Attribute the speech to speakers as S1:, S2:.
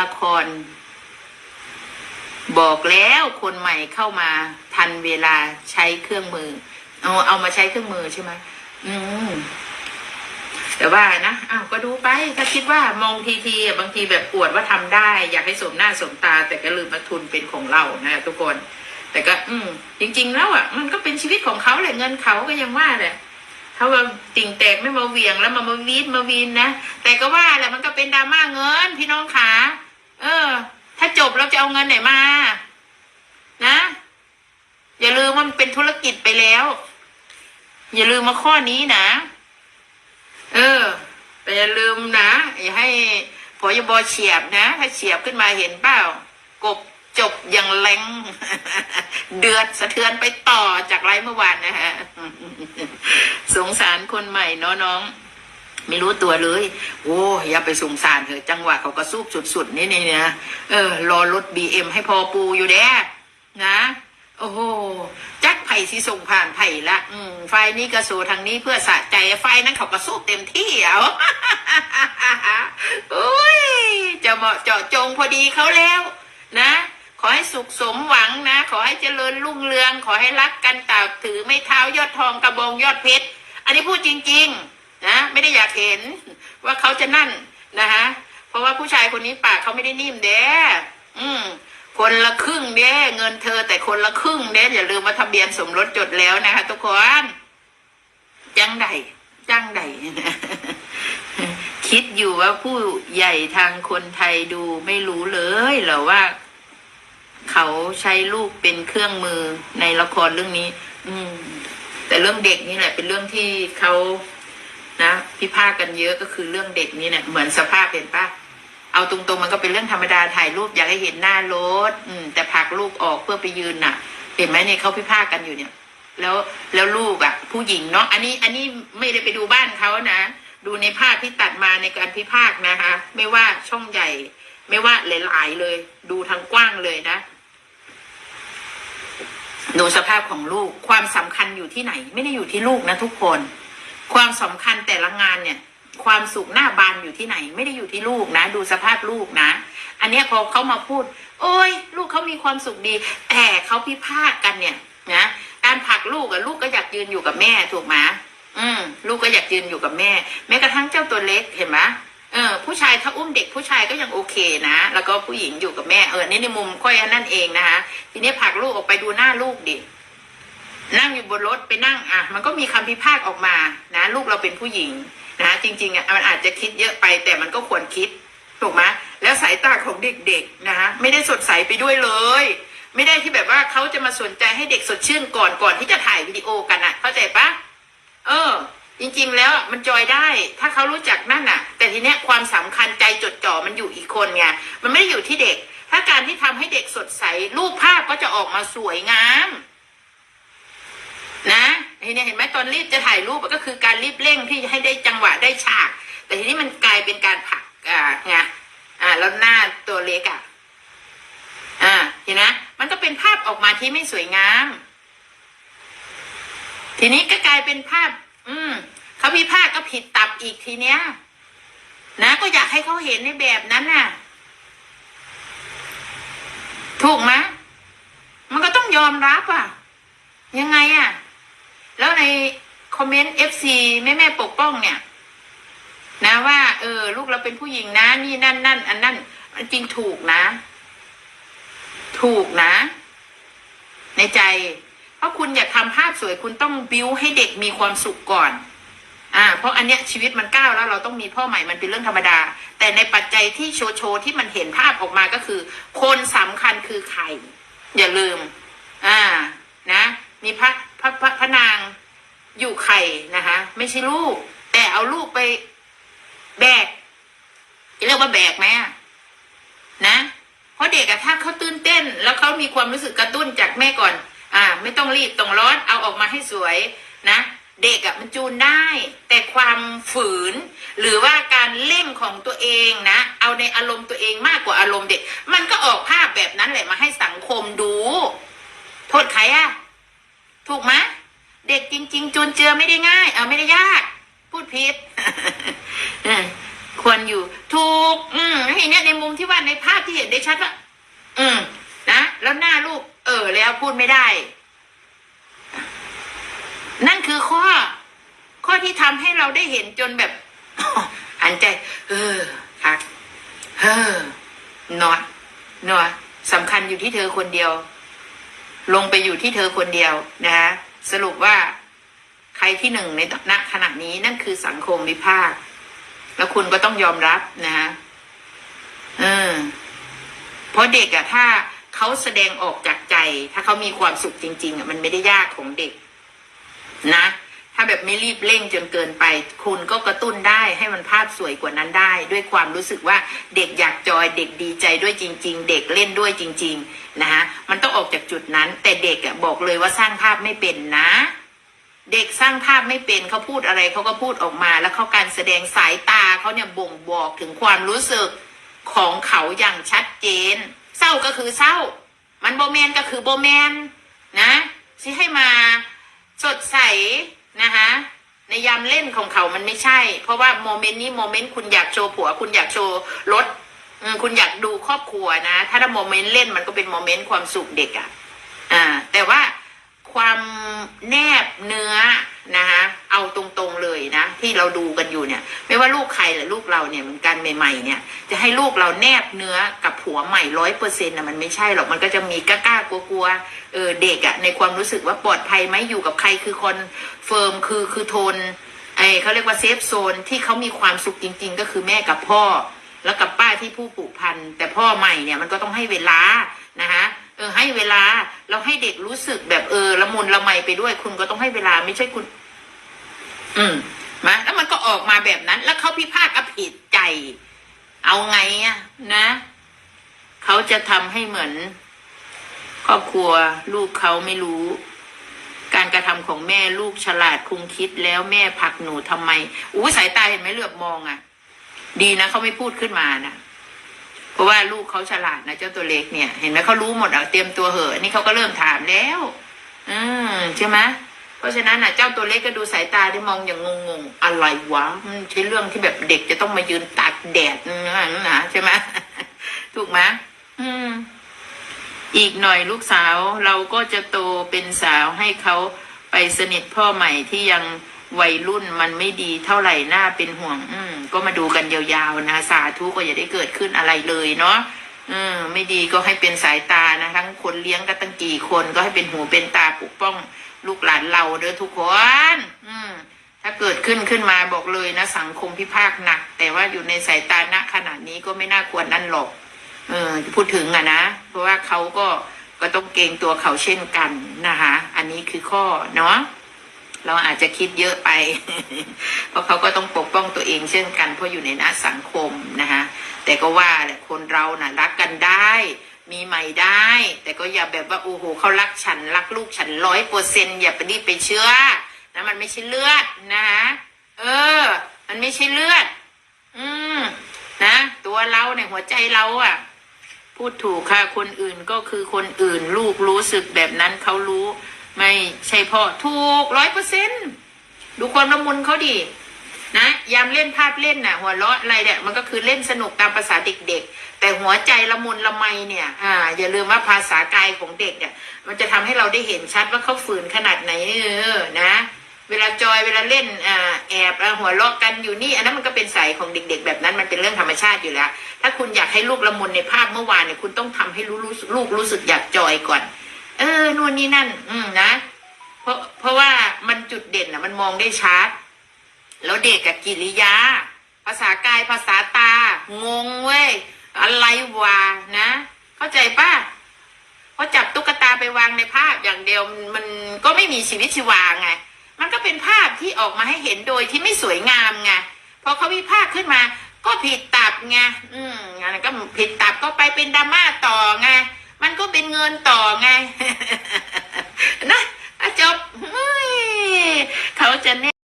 S1: ละคร บอกแล้วคนใหม่เข้ามาทันเวลาใช้เครื่องมือ เอาเอามาใช้เครื่องมือใช่ไหมอืมแต่ว่านะอ้าวก็ดูไป ถ้าคิดว่ามองทีทีบางทีแบบอวดว่าทำได้ อยากให้สมหน้าสมตา แต่ก็ลืมว่าทุนเป็นของเรานะทุกคน แต่ก็ อืม จริง ๆ แล้วอะ มันก็เป็นชีวิตของเขาแหละเงินเขาก็ยังว่าแหละ ถ้าว่าติ่งแตกไม่มาเวียงแล้วมามาวีดมาวีนนะแต่ก็ว่าแหละมันก็เป็นดราม่าเงินพี่น้องขาเออ ถ้าจบเราจะเอาเงินไหนมา นะ อย่าลืมว่ามันเป็นธุรกิจไปแล้ว อย่าลืมมาข้อนี้นะ เออแต่อย่าลืมนะอย่าให้พอยบอเฉียบนะ ถ้าเฉียบขึ้นมาเห็นเปล่ากบจบอย่างแรงเดือดสะเทือนไปต่อจากไรเมื่อวานนะฮะ งสารคนใหม่เนาะน้อง ไม่รู้ตัวเลย โอ้อย่าไปสงสารเถอะจังหวะเขาก็สูบสุดๆนี่นี่นะเออ รอรถบีเอ็มให้พอปูอยู่แด้นะโอ้โห จักไผ่สิส่งผ่านไผ่ละ อืม ไฟนี้กระสูทางนี้เพื่อสะใจ ไฟนั้นเขาก็สู้เต็มที่เอาโอ้ย จะเหมาะเจาะจงพอดีเขาแล้ว นะ ขอให้สุขสมหวังนะ ขอให้เจริญรุ่งเรือง ขอให้รักกันตาบถือไม่เท้ายอดทองกระบองยอดเพชร อันนี้พูดจริง ๆ นะไม่ได้อยากเห็นว่าเขาจะนั่นนะคะเพราะว่าผู้ชายคนนี้ปากเขาไม่ได้นิ่มเด้อืมคนละครึ่งเด้เงินเธอแต่คนละครึ่งเด้อย่าลืมว่าทะเบียนสมรสจดแล้วนะคะทุกคนจังใดจังใดคิดอยู่ว่าผู้ใหญ่ทางคนไทยดูไม่รู้เลยเหรอว่า เขาใช้ลูกเป็นเครื่องมือในละครเรื่องนี้ อืม แต่เรื่องเด็กนี่แหละเป็นเรื่องที่เขานะพิพาทกันเยอะก็คือเรื่องเด็กนี่เนี่ยเหมือนสภาพเห็นปะเอาตรงๆมันก็เป็นเรื่องธรรมดาถ่ายรูปอยากให้เห็นหน้ารถอืม แต่ผลักลูกออกเพื่อไปยืนน่ะ เห็นไหมเนี่ยเขาพิพาทกันอยู่เนี่ย แล้วแล้วลูกอะ ผู้หญิงเนาะอันนี้อันนี้ไม่ได้ไปดูบ้านเขานะดูในภาพที่ตัดมาในการพิพากนะคะ ไม่ว่าช่องใหญ่ ไม่ว่าหลาย ๆ เลย ดูทางกว้างเลยนะ ดูสภาพของลูกความสำคัญอยู่ที่ไหน ไม่ได้อยู่ที่ลูกนะทุกคน ความสำคัญแต่ละงานเนี่ย ความสุขหน้าบานอยู่ที่ไหน ไม่ได้อยู่ที่ลูกนะ ดูสภาพลูกนะ อันเนี้ยพอเขามาพูด โอ้ย ลูกเขามีความสุขดี แต่เขาพิพากษ์กันเนี่ยนะการผลักลูกอะลูกก็อยากยืนอยู่กับแม่ถูกไหมอืม ลูกก็อยากยืนอยู่กับแม่ แม้กระทั่งเจ้าตัวเล็กเห็นไหม ออผู้ชายถ้าอุ้มเด็กผู้ชายก็ยังโอเคนะ แล้วก็ผู้หญิงอยู่กับแม่เออนี่ในมุมค่อยนั่นเองนะคะทีนี้ผลักลูกออกไปดูหน้าลูกดินั่งอยู่บนรถไปนั่งอะ มันก็มีคำพิพากษ์ออกมานะ ลูกเราเป็นผู้หญิงนะจริงๆอะมันอาจจะคิดเยอะไปแต่มันก็ควรคิดถูกไหมแล้วสายตาของเด็กๆนะคะไม่ได้สดใสไปด้วยเลย ไม่ได้ที่แบบว่าเขาจะมาสนใจให้เด็กสดชื่นก่อนก่อนที่จะถ่ายวิดีโอกันอะ เข้าใจปะเออ จริงๆแล้วมันจอยได้ ถ้าเขารู้จักนั่นอะ แต่ทีเนี้ยความสำคัญใจจดจ่อมันอยู่อีกคนไงมันไม่ได้อยู่ที่เด็ก ถ้าการที่ทำให้เด็กสดใสรูปภาพก็จะออกมาสวยงาม นะทีนี้เห็นไหมตอนรีบจะถ่ายรูปก็คือการรีบเร่งที่ให้ได้จังหวะได้ฉาก แต่ทีนี้มันกลายเป็นการผักอ่าไงอ่าแล้วหน้าตัวเล็กอะอ่าเห็นไหมมันก็เป็นภาพออกมาที่ไม่สวยงาม ทีนี้ก็กลายเป็นภาพ อืมเขาพิพากษ์ก็ผิดตับอีกทีเนี้ย นะก็อยากให้เขาเห็นในแบบนั้นน่ะ ถูกไหมมันก็ต้องยอมรับอะ ยังไงอะ แล้วในคอมเมนต์ FC แม่แม่ปกป้องเนี่ย นะว่า เออ ลูกเราเป็นผู้หญิงนะ นี่นั่นนั่นอันนั่นมันจริงถูกนะ ถูกนะ ในใจ เพราะคุณอยากทำภาพสวยคุณต้องบิวให้เด็กมีความสุขก่อน อ่า เพราะอันเนี้ยชีวิตมันก้าวแล้วเราต้องมีพ่อใหม่มันเป็นเรื่องธรรมดา แต่ในปัจจัยที่โชว์โชว์ที่มันเห็นภาพออกมาก็คือ คนสำคัญคือใครอย่าลืม อ่า นะ มีพระพระพระพระนางอยู่ไข่นะคะไม่ใช่ลูก แต่เอาลูกไปแบกจะเรียกว่าแบกไหมนะ เพราะเด็กอะถ้าเขาตื่นเต้น แล้วเขามีความรู้สึกกระตุ้นจากแม่ก่อน อ่า ไม่ต้องรีบต้องร้อนเอาออกมาให้สวยนะ เด็กอะมันจูนได้ แต่ความฝืน หรือว่าการเล่งของตัวเองนะ เอาในอารมณ์ตัวเองมากกว่าอารมณ์เด็ก มันก็ออกภาพแบบนั้นแหละมาให้สังคมดู โทษใครอะถูกไหมเด็กจริง ๆ จูนเจือไม่ได้ง่าย เอาไม่ได้ยาก พูดผิดควรอยู่ถูก อืมเห็นเนี่ยในมุมที่ว่าในภาพที่เห็นได้ชัดว่าอืมนะ แล้วหน้าลูก ออแล้วพูดไม่ได้ นั่นคือข้อ ข้อที่ทำให้เราได้เห็นจนแบบอันใจ เออคักเออหนอหนอสำคัญอยู่ที่เธอคนเดียว ลงไปอยู่ที่เธอคนเดียวนะคะสรุปว่าใครที่หนึ่งในณขณะนี้นั่นคือสังคมวิพากษ์แล้วคุณก็ต้องยอมรับนะฮะเออเพราะเด็กอะถ้าเขาแสดงออกจาก ถ้าเขามีความสุขจริง ๆอะมันไม่ได้ยากของเด็ก นะ ถ้าแบบไม่รีบเร่งจนเกินไป คุณก็กระตุ้นได้ให้มันภาพสวยกว่านั้นได้ ด้วยความรู้สึกว่าเด็กอยากจอยเด็กดีใจด้วยจริง ๆ เด็กเล่นด้วยจริง ๆ นะฮะมันต้องออกจากจุดนั้น แต่เด็กอะบอกเลยว่าสร้างภาพไม่เป็นนะเด็กสร้างภาพไม่เป็นเขาพูดอะไรเขาก็พูดออกมา แล้วเขาการแสดงสายตาเขาเนี่ยบ่งบอกถึงความรู้สึกของเขาอย่างชัดเจน เศร้าก็คือเศร้า มันโบแมนก็คือโบแมนนะสิให้มาสดใสนะคะในยามเล่นของเขามันไม่ใช่ เพราะว่าโมเมนต์นี้โมเมนต์คุณอยากโชว์ผัว คุณอยากโชว์รถคุณอยากดูครอบครัวนะ ถ้าโมเมนต์เล่นมันก็เป็นโมเมนต์ความสุขเด็กอะอ่าแต่ว่าความแนบ เราดูกันอยู่เนี่ย ไม่ว่าลูกใครหรือลูกเราเนี่ยเหมือนกันใหม่ๆเนี่ย จะให้ลูกเราแนบเนื้อกับผัวใหม่ร้อยเปอร์เซ็นต์นะมันไม่ใช่หรอกมันก็จะมีกล้ากลัวๆเออเด็กอะในความรู้สึกว่าปลอดภัยไหมอยู่กับใครคือคนเฟิร์มคือคือโทนไอเขาเรียกว่าเซฟโซนที่เขามีความสุขจริง ๆ ก็คือแม่กับพ่อ แล้วกับป้าที่ผู้ผูกพันแต่พ่อใหม่เนี่ยมันก็ต้องให้เวลานะคะเออให้เวลาเราให้เด็กรู้สึกแบบเออละมุนละไมไปด้วย คุณก็ต้องให้เวลาไม่ใช่คุณ อืม มาแล้วมันก็ออกมาแบบนั้น แล้วเขาพิพากษ์อผิดใจ เอาไงอะนะเขาจะทำให้เหมือน ครอบครัวลูกเขาไม่รู้ การกระทำของแม่ลูกฉลาดคุงคิดแล้วแม่ผลักหนูทำไมอู้สายตาเห็นไหมเหลือบมองอะดีนะเขาไม่พูดขึ้นมานะเพราะว่าลูกเขาฉลาดนะเจ้าตัวเล็กเนี่ย เห็นไหมเขารู้หมดอะเตรียมตัวเหอะนี่เขาก็เริ่มถามแล้ว อืมใช่ไหม เพราะฉะนั้นนะเจ้าตัวเล็กก็ดูสายตาได้มองอย่างงงๆอะไรวะมันใช่เรื่องที่แบบเด็กจะต้องมายืนตากแดดนะนะใช่ไหมถูกไหมอืม อีกหน่อยลูกสาวเราก็จะโตเป็นสาวให้เขาไปสนิทพ่อใหม่ที่ยังวัยรุ่นมันไม่ดีเท่าไหร่น่าเป็นห่วง อืม ก็มาดูกันยาวๆนะ สาธุก็อย่าได้เกิดขึ้นอะไรเลยเนาะ อืมไม่ดีก็ให้เป็นสายตานะทั้งคนเลี้ยงก็ตั้งกี่คนก็ให้เป็นหูเป็นตาปกป้อง ลูกหลานเราเด้อทุกคน อืมถ้าเกิดขึ้นขึ้นมาบอกเลยนะ สังคมพิพากหนัก แต่ว่าอยู่ในสายตาณขนาดนี้ก็ไม่น่าควรนั่นหรอกเออพูดถึงอะนะ เพราะว่าเขาก็ก็ต้องเกรงตัวเขาเช่นกันนะคะ อันนี้คือข้อเนาะ เราอาจจะคิดเยอะไป เพราะเขาก็ต้องปกป้องตัวเองเช่นกัน เพราะอยู่ในหน้าสังคมนะคะแต่ก็ว่าแหละคนเราน่ะรักกันได้ มีใหม่ได้ แต่ก็อย่าแบบว่าโอ้โหเขารักฉัน รักลูกฉันร้อยเปอร์เซ็นอย่าไปรีบไปเชื่อนะมันไม่ใช่เลือดนะคะเออ มันไม่ใช่เลือด อืมนะ ตัวเราเนี่ยหัวใจเราอะ่ะ พูดถูกค่ะคนอื่นก็คือคนอื่น ลูกรู้สึกแบบนั้นเขารู้ ไม่ใช่พ่อถูกร้อยเปอร์เซ็นดูความละมุนเขาดีนะยามเล่นภาพเล่นน่ะ หัวเราะอะไรเนี่ยมันก็คือเล่นสนุกตามภาษาเด็ก ๆ แต่หัวใจละมุนละไมเนี่ย อ่า อย่าลืมว่าภาษากายของเด็กเนี่ย มันจะทำให้เราได้เห็นชัดว่าเขาฝืนขนาดไหนเออนะเวลาจอยเวลาเล่นอแอบอหัวเราะกันอยู่นี่อันนั้นมันก็เป็นสายของเด็ก ๆ แบบนั้นมันเป็นเรื่องธรรมชาติอยู่แล้ว ถ้าคุณอยากให้ลูกละมุนในภาพเมื่อวานเนี่ยคุณต้องทำให้รู้รู้ลูกรู้สึกอยากจอยก่อน เออนู่นนี่นั่น อืมนะเพราะเพราะว่ามันจุดเด่นอะมันมองได้ชัดแล้วเด็กกับกิริยา ภาษากายภาษาตา งงเว้ยอะไรวะนะ เข้าใจป่ะพอจับตุ๊กตาไปวางในภาพอย่างเดียวมันมันก็ไม่มีชีวิตชีวาไงมันก็เป็นภาพที่ออกมาให้เห็นโดยที่ไม่สวยงามไงพอเขาวิพากษ์ขึ้นมา ก็ผิดตับไงอืมอันนั้นก็ผิดตับก็ไปเป็นดราม่าต่อไง มันก็เป็นเงินต่อไง นะจบเฮ้ยเขาจะแน